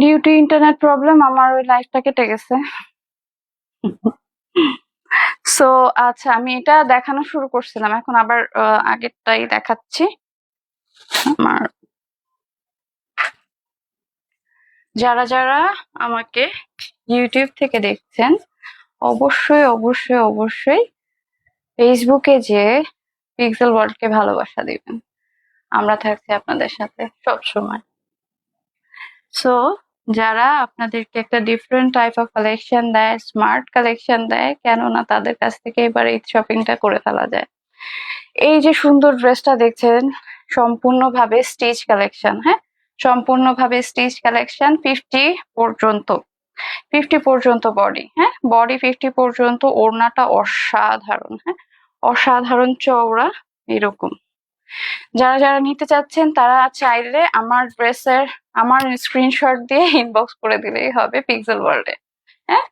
Due to internet problem আমার ওই লাইফটা কেটে গেছে। সো আচ্ছা আমি এটা দেখানো শুরু করছিলাম। এখন আবার আগেরটাই দেখাচ্ছি। আমার যারা যারা আমাকে ইউটিউব থেকে দেখছেন, অবশ্যই অবশ্যই অবশ্যই ফেসবুকে যে পিক্সেল ওয়ার্ল্ডকে ভালোবাসা দিবেন। আমরা থাকছি আপনাদের সাথে সব সময় সো যারা আপনাদেরকে একটা ডিফারেন্ট টাইপ অফ কালেকশন দেয় স্মার্ট কালেকশন দেয়, কেননা তাদের কাছ থেকে এবার এই শপিংটা করে ফেলা যায়। এই যে সুন্দর ড্রেসটা দেখছেন, সম্পূর্ণভাবে স্টিচ কালেকশন হ্যাঁ? সম্পূর্ণভাবে স্টিচ কালেকশন ফিফটি পর্যন্ত ফিফটি পর্যন্ত বডি হ্যাঁ? বডি ফিফটি পর্যন্ত, ওড়নাটা অসাধারণ হ্যাঁ? অসাধারণ চওড়া, এরকম। যারা যারা নিতে চাচ্ছেন, তারা চাইলে আমার ড্রেসের, আমার স্ক্রিনশট দিয়ে ইনবক্স করে দিলেই হবে পিক্সেল ওয়ার্ল্ডে হ্যাঁ?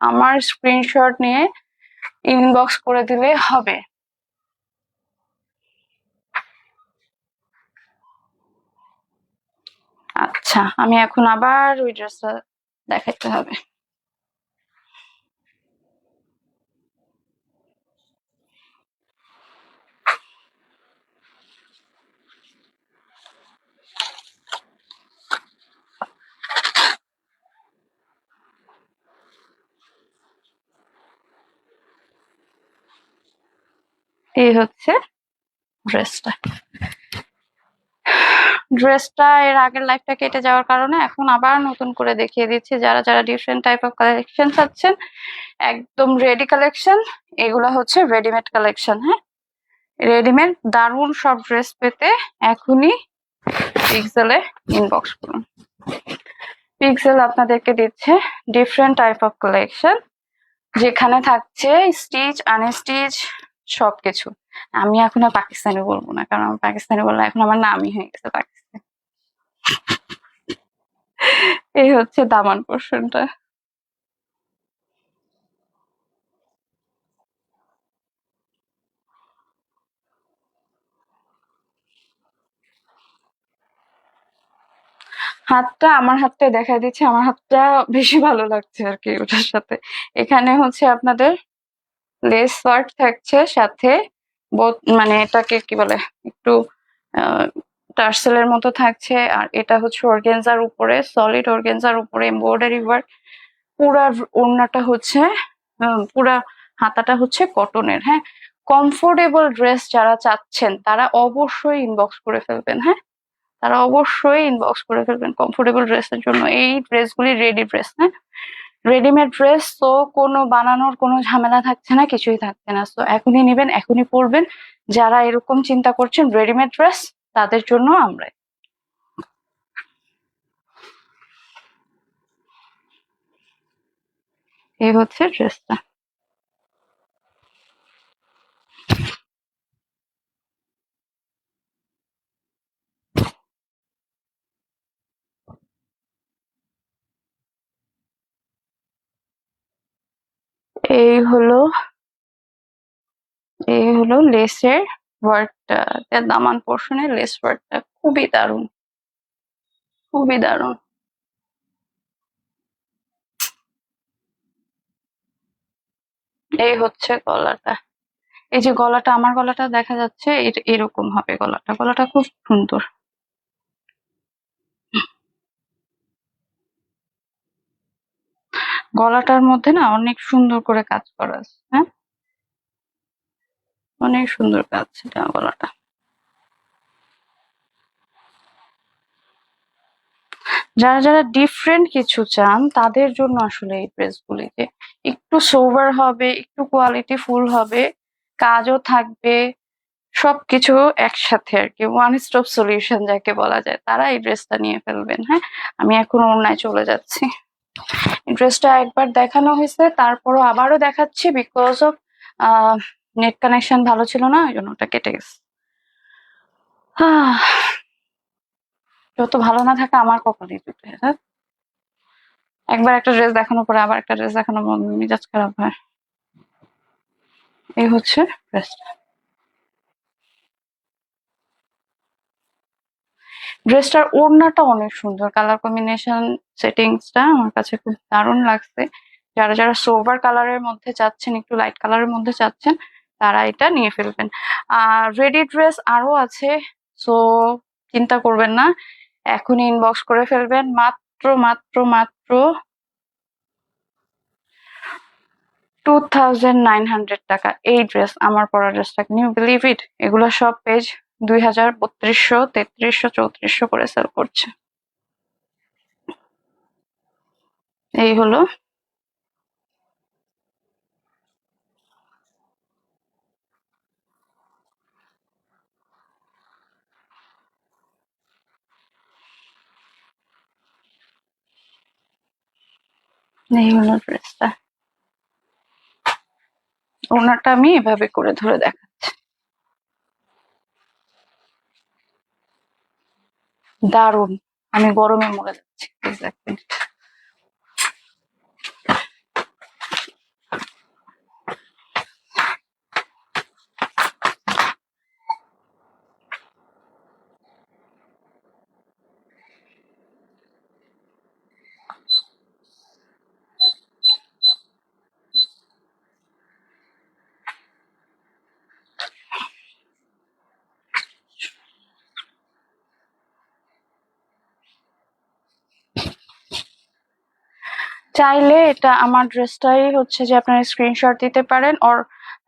আমার স্ক্রিনশট নিয়ে ইনবক্স করে দিলে হবে। আচ্ছা আমি এখন আবার ওই ড্রেসটা দেখাতে হবে। এই হচ্ছে ড্রেসটা ড্রেসটা এর আগের লাইফটা কেটে যাওয়ার কারণে এখন আবার নতুন করে দেখিয়ে দিচ্ছি, যারা যারা ডিফারেন্ট টাইপ অফ কালেকশন চাচ্ছেন একদম রেডি কালেকশন এগুলো হচ্ছে রেডিমেড কালেকশন হ্যাঁ? রেডিমেড দারুণ সব ড্রেস পেতে এখনই পিক্সেলে ইনবক্স করুন। পিক্সেল আপনাদেরকে দিচ্ছে ডিফারেন্ট টাইপ অফ কালেকশন যেখানে থাকছে স্টিচ আনস্টিচ সবকিছু। আমি এখন আর পাকিস্তানি বলব না, কারণ আমার পাকিস্তানি বললে এখন আমার নামই হয়ে গেছে পাকিস্তান। এই হচ্ছে দামান পোর্শনটা হাতটা, আমার হাতটা দেখা দিচ্ছে, আমার হাতটা বেশি ভালো লাগছে আর কি ওটার সাথে। এখানে হচ্ছে আপনাদের লেস ওয়ার্ক থাকছে সাথে মানে এটাকে কি বলে, একটু টার্সেলের মতো থাকছে, আর এটা হচ্ছে অর্গেনজার উপরে, সলিড অর্গেনজার উপরে, এমব্রয়ডারি ওয়ার্ক, পুরা ওড়নাটা হচ্ছে পুরা হাতাটা হচ্ছে কটনের হ্যাঁ? কমফোর্টেবল ড্রেস যারা চাচ্ছেন, তারা অবশ্যই ইনবক্স করে ফেলবেন হ্যাঁ? তারা অবশ্যই ইনবক্স করে ফেলবেন কমফোর্টেবল ড্রেসের জন্য, এই ড্রেসগুলি রেডি ড্রেস হ্যাঁ? রেডিমেড ড্রেস তো কোনো বানানোর কোনো ঝামেলা থাকছে না, কিছুই থাকছে না। তো এখনই নেবেন, এখনই পরবেন। যারা এরকম চিন্তা করছেন রেডিমেড ড্রেস তাদের জন্য আমরা এই হচ্ছে ড্রেসটা এই হলো এই হলো লেসের ওয়ার্কটা দামান পোর্শনের লেস ওয়ার্কটা খুবই দারুণ। খুবই দারুণ। এই হচ্ছে গলাটা। এই যে গলাটা, আমার গলাটা দেখা যাচ্ছে, এর- এরকম হবে গলাটা। গলাটা খুব সুন্দর। গলাটার মধ্যে না অনেক সুন্দর করে কাজ করা আছে হ্যাঁ? অনেক সুন্দর কাজ এটা গলাটা। যারা যারা ডিফারেন্ট কিছু চান, তাদের জন্য আসলে এই ড্রেসগুলি যে একটু সোভার হবে, একটু কোয়ালিটি ফুল হবে, কাজও থাকবে, সবকিছু একসাথে আর কি ওয়ান স্টপ সলিউশন যাকে বলা যায়, তারা এই ড্রেসটা নিয়ে ফেলবেন হ্যাঁ? আমি এখন অন্যায় চলে যাচ্ছি। ড্রেসটা একবার দেখানো হয়েছে, তারপরও আবারও দেখাচ্ছি বিকজ অফ নেট কানেকশন ভালো ছিল না, ওই জন্য ওটা কেটে গেছে। যত ভালো না থাকে আমার কপালই হ্যাঁ? একবার একটা ড্রেস দেখানোর পরে আবার একটা ড্রেস দেখানো মেজাজ খারাপ হয়। এই হচ্ছে ড্রেসটা ড্রেসটার ওড়নাটা অনেক সুন্দর কালার কম্বিনেশন সেটিংসটা আমার কাছে খুব দারুণ লাগছে। যারা যারা সোভার কালারের মধ্যে চাচ্ছেন, একটু লাইট কালারের মধ্যে চাচ্ছেন, তারা এটা নিয়ে ফেলবেন। আর রেডি ড্রেস আরও আছে সো চিন্তা করবেন না, এখনই ইনবক্স করে ফেলবেন। মাত্র মাত্র মাত্র টু থাউজেন্ড নাইন হান্ড্রেড টাকা। এই ড্রেস আমার পরা ড্রেসটা নিউ বিলিভ ইট এগুলো সব পেজ দুই হাজার বত্রিশশো তেত্রিশশো চৌত্রিশশো করে সেল করছে। এই হলো এই হলো ড্রেসটা ওনাটা আমি এভাবে করে ধরে দেখাচ্ছি। দারুণ আমি গরমে মরে যাচ্ছি চাইলে এটা আমার ড্রেসটাই হচ্ছে যে আপনারা স্ক্রিনশট দিতে পারেন অর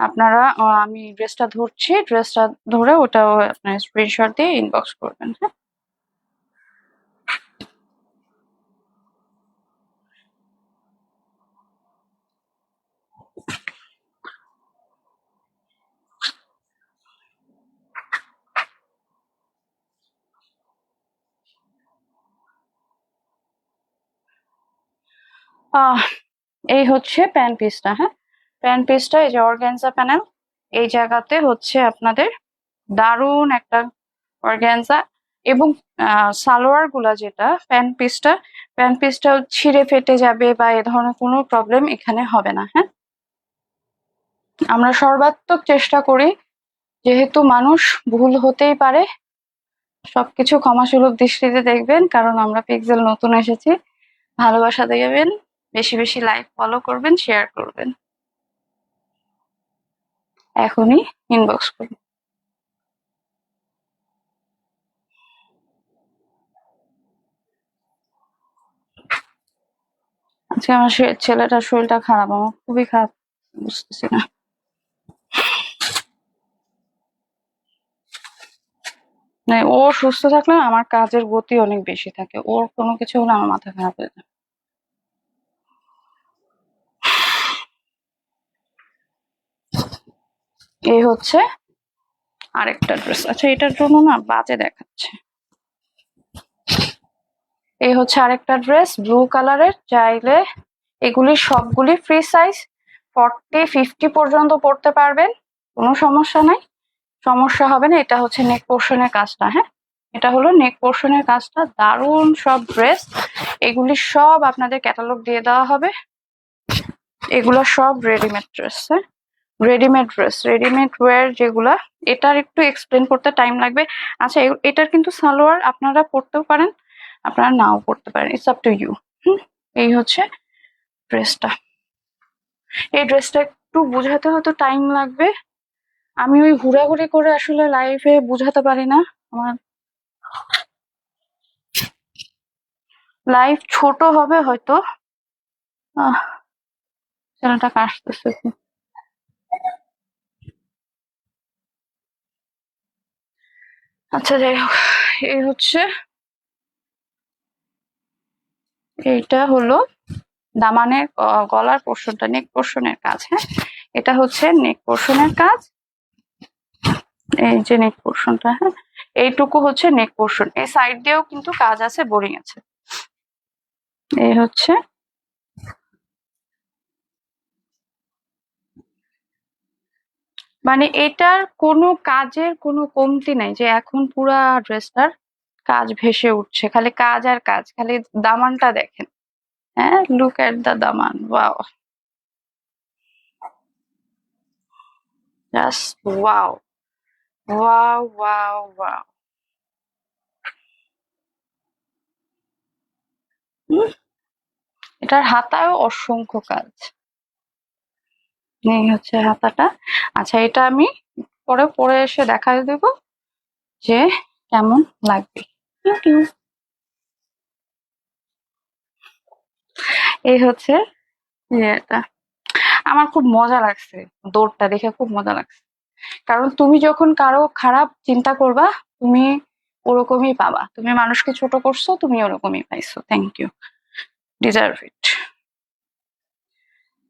আপনারা আমি ড্রেসটা ধরছি ড্রেসটা ধরে ওটাও আপনারা স্ক্রিনশট দিয়ে ইনবক্স করবেন হ্যাঁ? এই হচ্ছে প্যান পিসটা হ্যাঁ? প্যান পিসটা, এই যে অর্গ্যানজা প্যানেল, এই জায়গাতে হচ্ছে আপনাদের দারুণ একটা অর্গ্যানজা এবং সালোয়ারগুলা যেটা, প্যান পিসটা প্যান পিসটা ছিঁড়ে ফেটে যাবে বা এ ধরনের কোনো প্রবলেম এখানে হবে না হ্যাঁ? আমরা সর্বাত্মক চেষ্টা করি, যেহেতু মানুষ ভুল হতেই পারে, সবকিছু ক্ষমাসুলভ দৃষ্টিতে দেখবেন, কারণ আমরা পিক্সেল নতুন এসেছি, ভালোবাসা দেবেন বেশি বেশি লাইক ফলো করবেন শেয়ার করবেন। এখনই ইনবক্স করুন। আজকে আমার ছেলেটার শরীরটা খারাপ, আমার খুবই খারাপ, বুঝতেছি না। মানে ও সুস্থ থাকলে আমার কাজের গতি অনেক বেশি থাকে। ওর কোনো কিছু হলে আমার মাথা খারাপ হয়ে যায়। এই হচ্ছে আরেকটা ড্রেস। আচ্ছা এটার জন্য না বাজে দেখাচ্ছে। এই হচ্ছে আরেকটা ড্রেস ব্লু কালারের চাইলে এগুলি সবগুলি ফ্রি সাইজ ফর্টি ফিফটি পর্যন্ত পড়তে পারবেন। কোনো সমস্যা নাই। সমস্যা হবে না, এটা হচ্ছে নেক পোর্শনের কাজটা হ্যাঁ? এটা হলো নেক পোর্শনের কাজটা। দারুণ সব ড্রেস এগুলি সব আপনাদের ক্যাটালগ দিয়ে দেওয়া হবে। এগুলো সব রেডিমেড ড্রেস হ্যাঁ? রেডিমেড ড্রেস রেডিমেড ওয়্যার যেগুলা, এটার একটু এক্সপ্লেন করতে টাইম লাগবে। আচ্ছা এটার কিন্তু সালোয়ার আপনারা পড়তেও পারেন, আপনারা নাও পড়তে পারেন ইটস আপ টু ইউ হুম? এই হচ্ছে ড্রেসটা এই ড্রেসটা একটু বোঝাতে হয়তো টাইম লাগবে। আমি ওই ঘোরাঘুরি করে আসলে লাইফে বোঝাতে পারি না, আমার লাইফ ছোট হবে হয়তো। ছেলেটা কাশতেছে। আচ্ছা যাই হোক, এই হচ্ছে। এইটা হলো দামানের গলার পোর্শনটা, নেক পোর্শনের কাজ হ্যাঁ? এটা হচ্ছে নেক পোর্শনের কাজ। এই যে নেক পোর্শনটা হ্যাঁ? এইটুকু হচ্ছে নেক পোর্শন। এই সাইড দিয়েও কিন্তু কাজ আছে, বোরিং আছে। এই হচ্ছে মানে এটার কোনো কাজের কোনো কমতি নাই যে এখন পুরা ড্রেসটার কাজ ভেসে উঠছে, খালি কাজ আর কাজ, খালি দামানটা দেখেন। হ্যাঁ look at the Daman wow just wow wow এটার হাতায়ও অসংখ্য কাজ। এই হচ্ছে হাতাটা। আচ্ছা এটা আমি পরে পরে এসে দেখা দেব যে কেমন লাগবে. এই হচ্ছে ইয়েটা আমার খুব মজা লাগছে দৌড়টা দেখে, খুব মজা লাগছে। কারণ তুমি যখন কারও খারাপ চিন্তা করবা, তুমি ওরকমই পাবা। তুমি মানুষকে ছোট করছ, তুমি ওরকমই পাইছো। থ্যাংক ইউ ডিজার্ভ ইট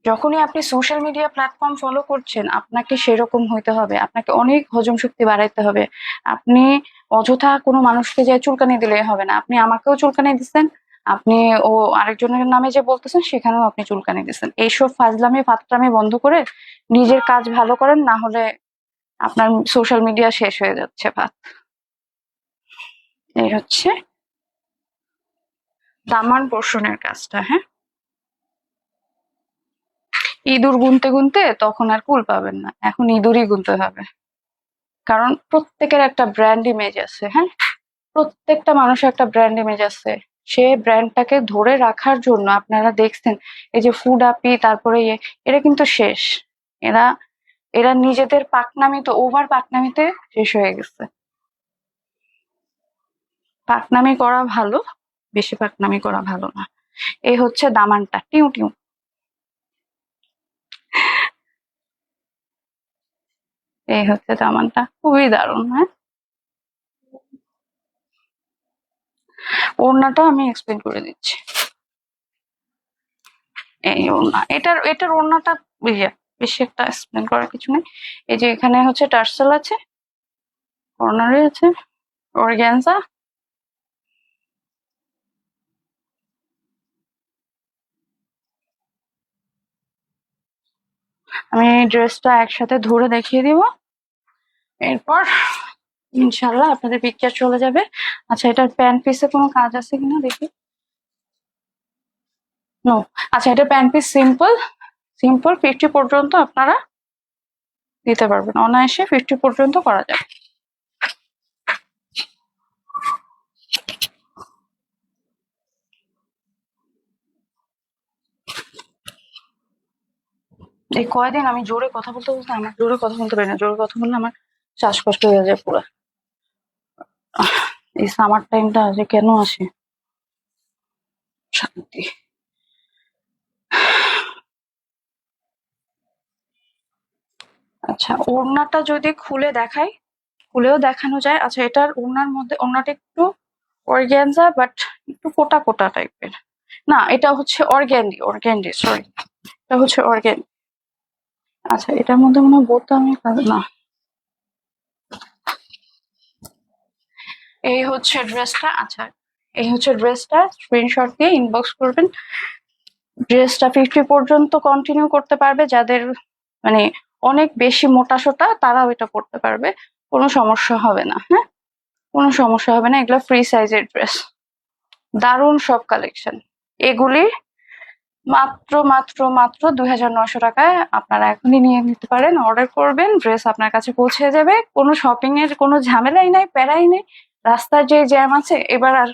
যখনই আপনি সোশ্যাল মিডিয়া প্ল্যাটফর্ম ফলো করছেন, আপনাকে সেরকম হইতে হবে। আপনাকে অনেক হজম শক্তি বাড়াইতে হবে। আপনি অযথা কোনো মানুষকে যে চুলকানি দিলে হবে না। আপনি আমাকেও চুলকানি দিচ্ছেন আপনি ও আরেকজনের নামে যে বলতেছেন, সেখানেও আপনি চুলকানি দিচ্ছেন এইসব ফাজলামি, ফাতরামি বন্ধ করে নিজের কাজ ভালো করেন, না হলে আপনার সোশ্যাল মিডিয়া শেষ হয়ে যাচ্ছে ভাত। এই হচ্ছে দামান পোষণের কাজটা হ্যাঁ? ইঁদুর গুনতে গুনতে তখন আর কুল পাবেন না। এখন ইঁদুরই গুনতে হবে। কারণ প্রত্যেকের একটা ব্র্যান্ড ইমেজ আছে হ্যাঁ? প্রত্যেকটা মানুষের একটা ব্র্যান্ড ইমেজ আছে। সে ব্র্যান্ডটাকে ধরে রাখার জন্য আপনারা দেখছেন, এই যে ফুড আপি তারপরে ইয়ে এরা কিন্তু শেষ। এরা এরা নিজেদের পাকনামি তো ওভার পাকনামিতে শেষ হয়ে গেছে। পাকনামি করা ভালো, বেশি পাকনামি করা ভালো না। এই হচ্ছে দামানটা, টিউ টিউ। এই হচ্ছে দামানটা খুবই দারুণ হ্যাঁ? ওড়নাটা আমি এক্সপ্লেন করে দিচ্ছি। এই ওড়না এটার এটার ওড়নাটা ইয়ে, বেশি একটা এক্সপ্লেন করার কিছু নেই। এই যে এখানে হচ্ছে টার্সেল আছে কর্নারে আছে অর্গ্যানজা। আমি ড্রেসটা একসাথে ধরে দেখিয়ে দিব। এরপর ইনশাল্লাহ আপনাদের পিকচার চলে যাবে। আচ্ছা এটার প্যান্ট পিসে কোনো কাজ আছে কিনা দেখি? নো আচ্ছা এটা pant piece simple simple fifty পর্যন্ত আপনারা দিতে পারবেন। অনায়াসে ফিফটি পর্যন্ত করা যাবে। এই কয়দিন আমি জোরে কথা বলতে বলতে আমার জোরে কথা বলতে পারি না। জোরে কথা বললে আমার শ্বাসকষ্ট হয়ে যায় পুরো। এই সামার টাইমটা যে কেন আসে? শান্তি। আচ্ছা ওড়নাটা যদি খুলে দেখাই, খুলেও দেখানো যায়। আচ্ছা এটার ওড়নার মধ্যে, ওড়নাটা একটু অর্গ্যানজা বাট একটু কোটা কোটা টাইপের না, এটা হচ্ছে অর্গ্যান্ডি অর্গ্যান্ডি সরি এটা হচ্ছে অর্গ্যান্ডি আচ্ছা এটার মধ্যে মনে হয় বোতামই কাজ- না। এই হচ্ছে ড্রেসটা আচ্ছা এই হচ্ছে ড্রেসটা স্ক্রিনশট দিয়ে ইনবক্স করবেন। ড্রেসটা ফিফটি পর্যন্ত কন্টিনিউ করতে পারবে। যাদের মানে অনেক বেশি মোটা সোটা, তারাও এটা পড়তে পারবে। কোনো সমস্যা হবে না হ্যাঁ? কোনো সমস্যা হবে না, এগুলো ফ্রি সাইজের ড্রেস দারুণ সব কালেকশন এগুলি মাত্র মাত্র মাত্র দুই হাজার নশো টাকায় আপনারা এখনই নিয়ে নিতে পারেন। অর্ডার করবেন ড্রেস আপনার কাছে পৌঁছে যাবে। কোনো শপিং এর কোনো ঝামেলাই নাই, প্যারাই নেই। রাস্তায় যে জ্যাম আছে, এবার আর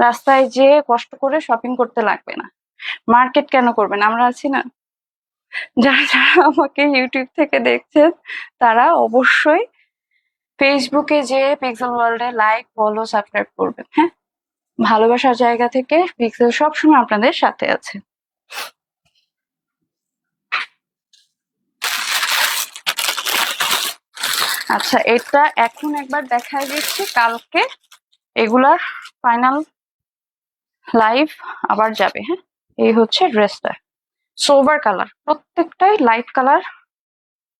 রাস্তায় যে কষ্ট করে শপিং করতে লাগবে না। মার্কেট কেন করবেন? আমরা আছি না। যারা যারা আমাকে ইউটিউব থেকে দেখছেন, তারা অবশ্যই ফেসবুকে যে পিক্সেল ওয়ার্ল্ডে লাইক ফলো সাবস্ক্রাইব করবেন হ্যাঁ? ভালোবাসার জায়গা থেকে পিক্সেল সবসময় আপনাদের সাথে আছে। আচ্ছা এটা এখন একবার দেখা দিচ্ছি। কালকে এগুলার ফাইনাল লাইভ আবার যাবে হ্যাঁ? এই হচ্ছে ড্রেসটা সোভার কালার প্রত্যেকটাই লাইট কালার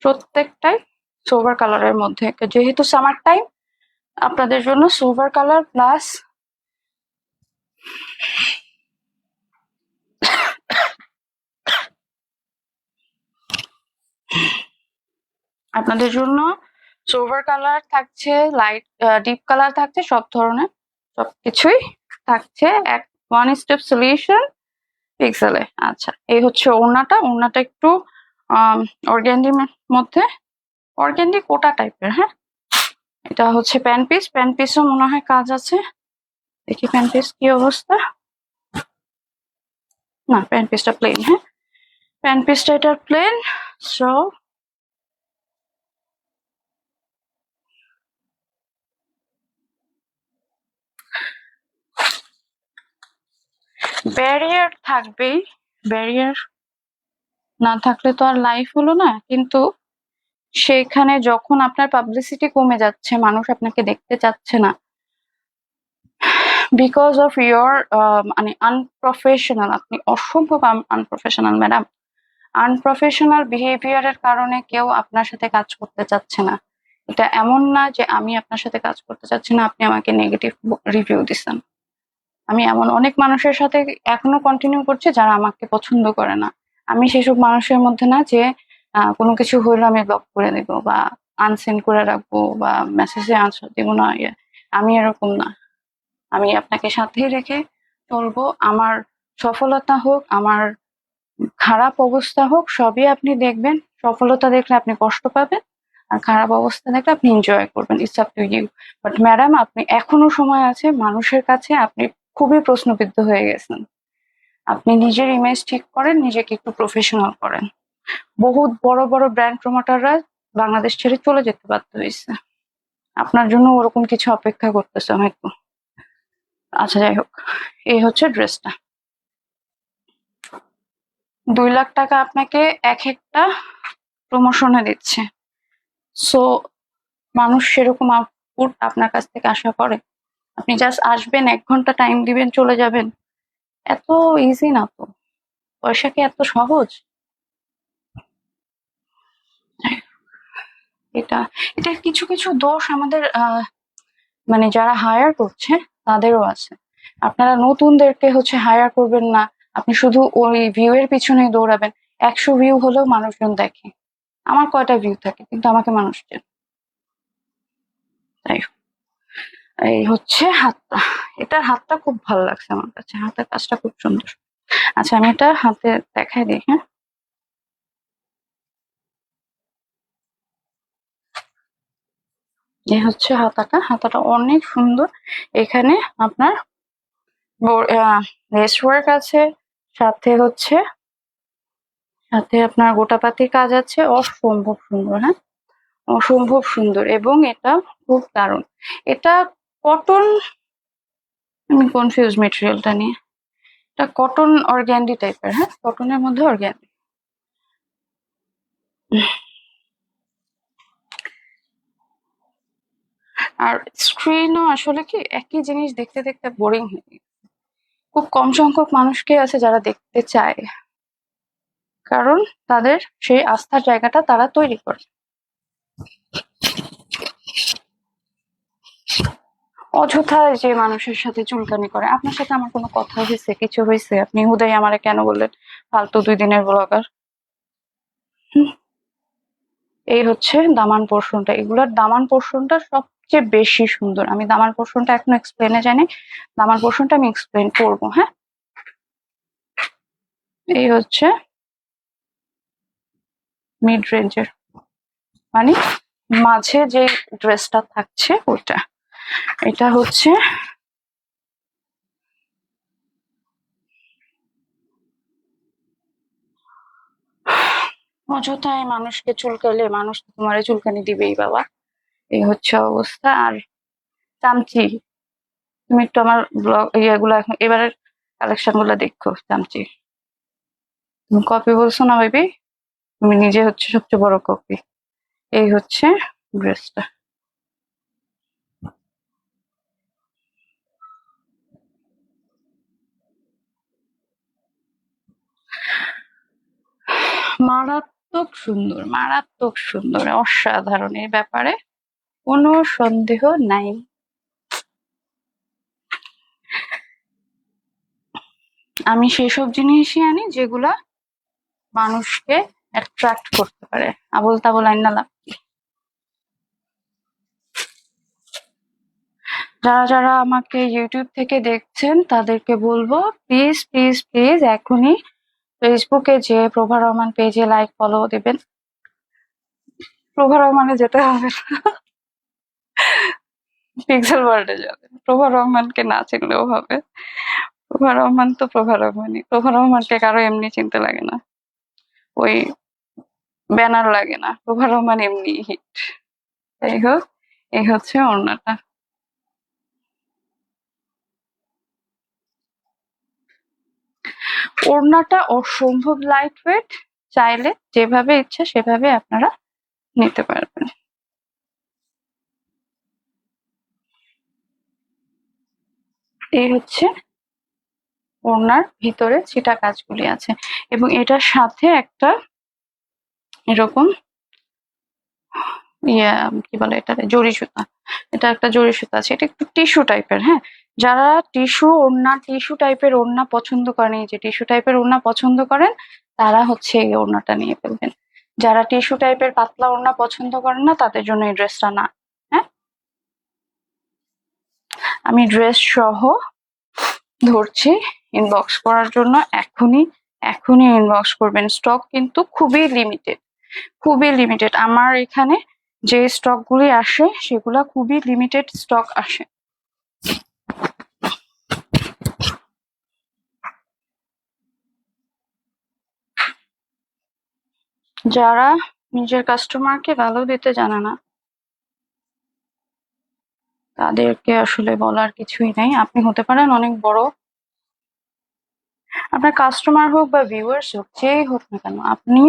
প্রত্যেকটাই সোভার কালারের মধ্যে। যেহেতু সামার টাইম আপনাদের জন্য সোভার কালার প্লাস আপনাদের জন্য সোভার কালার থাকছে লাইট ডিপ কালার থাকছে, সব ধরনের, সবকিছুই থাকছে। এক ওয়ান স্টেপ সলিউশন পিক্সেলে আচ্ছা এই হচ্ছে ওড়নাটা। ওড়নাটা একটু অর্গ্যান্ডির মধ্যে অর্গ্যান্ডি কোটা টাইপের হ্যাঁ? এটা হচ্ছে প্যান পিস প্যান পিসও মনে হয় কাজ আছে। দেখি প্যান পিস কি অবস্থা। না প্যান্ট পিসটা প্লেন হ্যাঁ? প্যান্ট পিসটা এটা প্লেন সো ব্যারিয়ার থাকবেই। ব্যারিয়ার না থাকলে তো আর লাইফ হলো না। কিন্তু সেখানে যখন আপনার পাবলিসিটি কমে যাচ্ছে, মানুষ আপনাকে দেখতে চাচ্ছে না। বিকজ অফ ইয়োর মানে আনপ্রফেশনাল আপনি অসম্ভব আনপ্রফেশনাল ম্যাডাম আনপ্রফেশনাল বিহেভিয়ারের কারণে কেউ আপনার সাথে কাজ করতে চাচ্ছে না। এটা এমন না যে আমি আপনার সাথে কাজ করতে চাচ্ছি না, আপনি আমাকে নেগেটিভ রিভিউ দিচ্ছেন। আমি এমন অনেক মানুষের সাথে এখনও কন্টিনিউ করছি যারা আমাকে পছন্দ করে না। আমি সেসব মানুষের মধ্যে না যে কোনো কিছু হইলে আমি ব্লক করে দেবো বা আনসেন্ড করে রাখব বা মেসেজে আনসার দিব না ইয়ে, আমি এরকম না। আমি আপনাকে সাথেই রেখে চলবো। আমার সফলতা হোক আমার খারাপ অবস্থা হোক সবই আপনি দেখবেন। সফলতা দেখলে আপনি কষ্ট পাবেন আর খারাপ অবস্থা দেখলে আপনি এনজয় করবেন। It's up to you but madam আপনি এখনও সময় আছে মানুষের কাছে আপনি খুবই প্রশ্নবিদ্ধ হয়ে গেছেন। আপনি নিজের ইমেজ ঠিক করেন, নিজেকে একটু প্রফেশনাল করেন। বহুত বড় বড় ব্র্যান্ড প্রমোটাররা বাংলাদেশ ছেড়ে চলে যেতে বাধ্য হয়েছে। আপনার জন্য ওরকম কিছু অপেক্ষা করতেছে হয়তো। আচ্ছা যাই হোক। এই হচ্ছে ড্রেসটা। দুই লাখ টাকা আপনাকে এক একটা প্রমোশনে দিচ্ছে। সো মানুষ সেরকম আউটপুট আপনার কাছ থেকে আশা করে? আপনি জাস্ট আসবেন, এক ঘণ্টা টাইম দিবেন, চলে যাবেন। এত ইজি না তো। পয়সা কি এত সহজ? এটা এটা কিছু কিছু দোষ আমাদের মানে যারা হায়ার করছে, তাদেরও আছে। আপনারা নতুনদেরকে হচ্ছে হায়ার করবেন না। আপনি শুধু ওই ভিউ এর পিছনে দৌড়াবেন। একশো ভিউ হলেও মানুষজন দেখে। আমার কয়টা ভিউ থাকে? কিন্তু আমাকে মানুষ চেনে। তাই হোক। এই হচ্ছে হাতটা। এটার হাতটা খুব ভালো লাগছে আমার কাছে। হাতের কাজটা খুব সুন্দর। আচ্ছা আমি এটা হাতে দেখাই দিই হ্যাঁ। এই হচ্ছে হাতাটা। হাতাটা অনেক সুন্দর। এখানে আপনার লেস ওয়ার্ক আছে, সাথে হচ্ছে, সাথে আপনার গোটাপাতির কাজ আছে। অসম্ভব সুন্দর হ্যাঁ। অসম্ভব সুন্দর এবং এটা খুব দারুণ। এটা কটন আমি কনফিউজ মেটেরিয়ালটা নিয়ে। এটা কটন অর্গ্যান্ডি টাইপের হ্যাঁ? কটনের মধ্যে অর্গ্যান্ডি আর স্ক্রিনও আসলে কি, একই জিনিস দেখতে দেখতে বোরিং হয়ে গেছে। খুব কম সংখ্যক মানুষকে আছে যারা দেখতে চায়। কারণ তাদের সেই আস্থার জায়গাটা তারা তৈরি করে। অযথায় যে মানুষের সাথে চুলকানি করে। আপনার সাথে আমার কোনো কথা হয়েছে? কিছু হয়েছে? আপনি হুদাই আমারে কেন বললেন? ফালতু দুই দিনের ব্লগার এই হচ্ছে দামান পোর্শনটা এগুলোর দামান পোর্শনটা সবচেয়ে বেশি সুন্দর। আমি দামান পোর্শনটা এখনও এক্সপ্লেনে জানি দামান পোর্শনটা আমি এক্সপ্লেন করব হ্যাঁ? এই হচ্ছে মিড রেঞ্জের মানে মাঝে যে ড্রেসটা থাকছে ওটা এটা হচ্ছে অযথায় মানুষকে চুলকালে মানুষ তোমারে চুলকানি দিবেই, বাবা। এই হচ্ছে অবস্থা। আর চামচি, তুমি একটু আমার ব্লগ ইয়েগুলো এখন, এবারের কালেকশনগুলো দেখো চামচি। তুমি কপি বলছো না বেবি তুমি নিজে হচ্ছে সবচেয়ে বড় কপি এই হচ্ছে ড্রেসটা মারাত্মক সুন্দর মারাত্মক সুন্দর, অসাধারণ এই ব্যাপারে কোনো সন্দেহ নাই আমি সেসব জিনিসই আনি যেগুলা মানুষকে অ্যাট্রাক্ট করতে পারে আবল তাবল আইনা লাভ? যারা যারা আমাকে ইউটিউব থেকে দেখছেন তাদেরকে বলব প্লিজ প্লিজ প্লিজ এখনই ফেসবুকে যে প্রভা রহমান পেজে লাইক ফলো দেবেন। প্রভা রহমানে যেতে হবে পিক্সেল ওয়ার্ল্ডে যাবেন প্রভা রহমানকে না চিনলেও হবে। প্রভা রহমান তো প্রভা রহমানই। প্রভা রহমানকে কারও এমনি চিনতে লাগে না। ওই ব্যানার লাগে না। প্রভা রহমান এমনি হিট যাই হোক, এই হচ্ছে ওড়নাটা। ওড়নাটা অসম্ভব লাইট ওয়েট চাইলে যেভাবে ইচ্ছা সেভাবে আপনারা নিতে পারবেন। এই হচ্ছে ওড়নার ভিতরে চিটা কাজগুলি আছে এবং এটার সাথে একটা এরকম ইয়া, কি বলে এটা জরি সুতা। এটা একটা জরি সুতা আছে, এটা একটু টিস্যু টাইপের হ্যাঁ? যারা টিস্যু ওড়না, টিস্যু টাইপের ওড়না পছন্দ করেন, এই যে টিস্যু টাইপের ওড়না পছন্দ করেন, তারা হচ্ছে এই ওড়নাটা নিয়ে ফেলবেন। যারা টিস্যু টাইপের পাতলা ওড়না পছন্দ করেন না, তাদের জন্য এই ড্রেসটা না হ্যাঁ? আমি ড্রেস সহ ধরছি ইনবক্স করার জন্য, এখনই এখনই ইনবক্স করবেন। স্টক কিন্তু খুবই লিমিটেড খুবই লিমিটেড আমার এখানে যে স্টকগুলি আসে, সেগুলা খুবই লিমিটেড স্টক আসে। যারা নিজের কাস্টমারকে ভ্যালু দিতে জানে না, তাদেরকে আসলে বলার কিছুই নেই। আপনি হতে পারেন অনেক বড়। আপনার কাস্টমার হোক বা ভিউয়ার্স হোক, যেই হোক না কেন, আপনি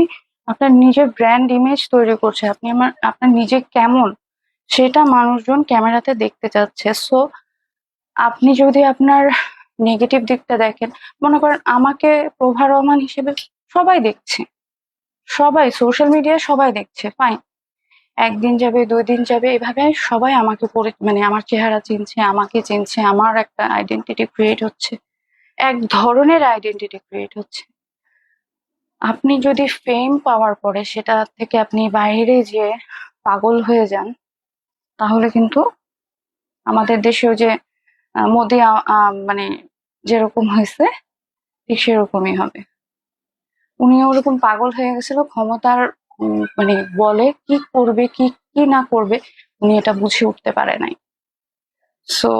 আপনার নিজের ব্র্যান্ড ইমেজ তৈরি করছে, আপনি আমার, আপনার নিজে কেমন, সেটা মানুষজন ক্যামেরাতে দেখতে চাচ্ছে। সো আপনি যদি আপনার নেগেটিভ দিকটা দেখেন, মনে করেন আমাকে প্রভা রহমান হিসেবে সবাই দেখছে। সবাই সোশ্যাল মিডিয়ায় সবাই দেখছে ফাইন একদিন যাবে দুই দিন যাবে, এভাবে সবাই আমাকে পরি মানে আমার চেহারা চিনছে, আমাকে চিনছে, আমার একটা আইডেন্টিটি ক্রিয়েট হচ্ছে। এক ধরনের আইডেন্টিটি ক্রিয়েট হচ্ছে। আপনি যদি ফেম পাওয়ার পরে সেটা থেকে আপনি বাইরে যে পাগল হয়ে যান, তাহলে কিন্তু আমাদের দেশেও যে মোদি মানে যেরকম হয়েছে, ঠিক সেরকমই হবে। উনি ওরকম পাগল হয়ে গেছিল, ক্ষমতার মানে বলে কি করবে, কি কি না করবে, উনি এটা বুঝে উঠতে পারে নাই। সো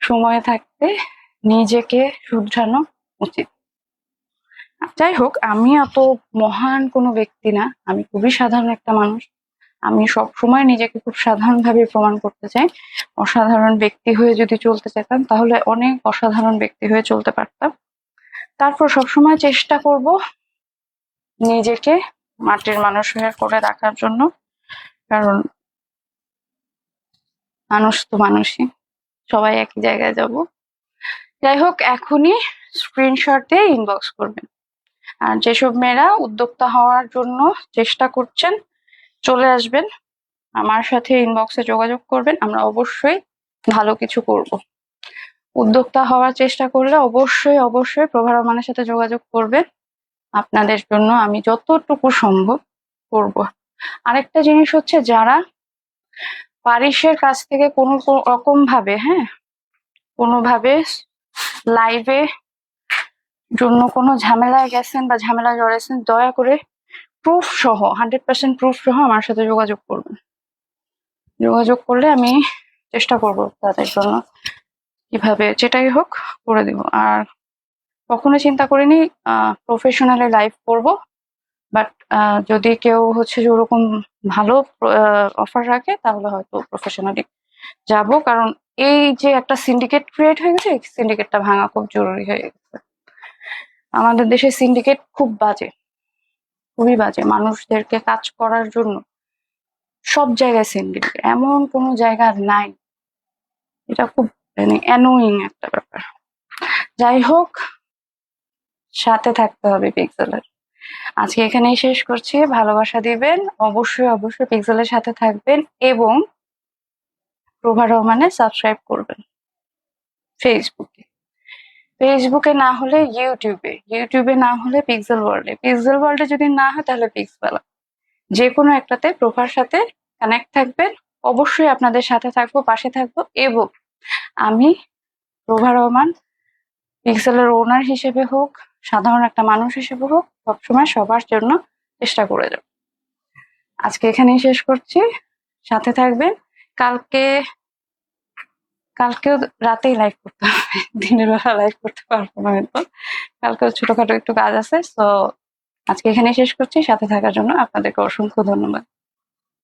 সময় থাকতে নিজেকে শুধরানো উচিত। যাই হোক, আমি এত মহান কোনো ব্যক্তি না, আমি খুবই সাধারণ একটা মানুষ। আমি সব সময় নিজেকে খুব সাধারণ ভাবে প্রমাণ করতে চাই। অসাধারণ ব্যক্তি হয়ে যদি চলতে চাইতাম, তাহলে অনেক অসাধারণ ব্যক্তি হয়ে চলতে পারতাম। তারপর সবসময় চেষ্টা করব নিজেকে মাটির মানুষ হয়ে করে রাখার জন্য। কারণ মানুষ তো মানুষই। সবাই একই জায়গায় যাব। যাই হোক, এখনই স্ক্রিনশট দিয়ে ইনবক্স করবেন। আর যেসব মেয়েরা উদ্যোক্তা হওয়ার জন্য চেষ্টা করছেন, চলে আসবেন। আমার সাথে ইনবক্সে যোগাযোগ করবেন। আমরা অবশ্যই ভালো কিছু করব। উদ্যোক্তা হওয়ার চেষ্টা করলে অবশ্যই অবশ্যই প্রভা রহমানের সাথে যোগাযোগ করবেন। আপনাদের জন্য আমি যতটুকু সম্ভব করব। আরেকটা জিনিস হচ্ছে যারা পারিশের কাছ থেকে কোনো রকম ভাবে হ্যাঁ কোনোভাবে লাইভে জন্য কোনো ঝামেলায় গেছেন বা ঝামেলায় জড়াইছেন, দয়া করে প্রুফ সহ হান্ড্রেড পার্সেন্ট প্রুফ সহ আমার সাথে যোগাযোগ করবেন। যোগাযোগ করলে আমি চেষ্টা করব তাদের জন্য। কীভাবে যেটাই হোক করে দিব। আর কখনো চিন্তা করিনি প্রফেশনালি লাইফ করব। বাট যদি কেউ হচ্ছে যে ওরকম ভালো অফার রাখে, তাহলে হয়তো প্রফেশনালি যাব। কারণ এই যে একটা সিন্ডিকেট ক্রিয়েট হয়ে গেছে সিন্ডিকেটটা ভাঙা খুব জরুরি হয়ে গেছে। আমাদের দেশে সিন্ডিকেট খুব বাজে, খুবই বাজে। মানুষদেরকে কাজ করার জন্য সব জায়গায় সিন্ডিকেট এমন কোনো জায়গা নাই। এটা খুব মানে অ্যানোয়িং একটা ব্যাপার। যাই হোক, সাথে থাকতে হবে পিক্সেলের। আজকে এখানেই শেষ করছি। ভালোবাসা দিবেন, অবশ্যই অবশ্যই পিক্সেলের সাথে থাকবেন এবং প্রভা রহমানে সাবস্ক্রাইব করবেন ফেসবুকে ফেসবুকে না হলে ইউটিউবে ইউটিউবে না হলে পিক্সেল ওয়ার্ল্ডে পিক্সেল ওয়ার্ল্ডে যদি না হয়, তাহলে পিক্সবেলা যে কোনো একটাতে প্রভার সাথে কানেক্ট থাকবেন। অবশ্যই আপনাদের সাথে থাকব, পাশে থাকব এবং আমি, প্রভা রহমান পিক্সেলের ওনার হিসেবে হোক, সাধারণ একটা মানুষ হিসেবে হোক, সবসময় সবার জন্য চেষ্টা করে যাব। আজকে এখানেই শেষ করছি। সাথে থাকবেন। কালকে, কালকেও রাতেই লাইভ করতে হবে। দিনের বেলা লাইভ করতে পারব না হয়তো। কালকেও ছোটখাটো একটু কাজ আছে তো আজকে এখানে শেষ করছি। সাথে থাকার জন্য আপনাদেরকে অসংখ্য ধন্যবাদ।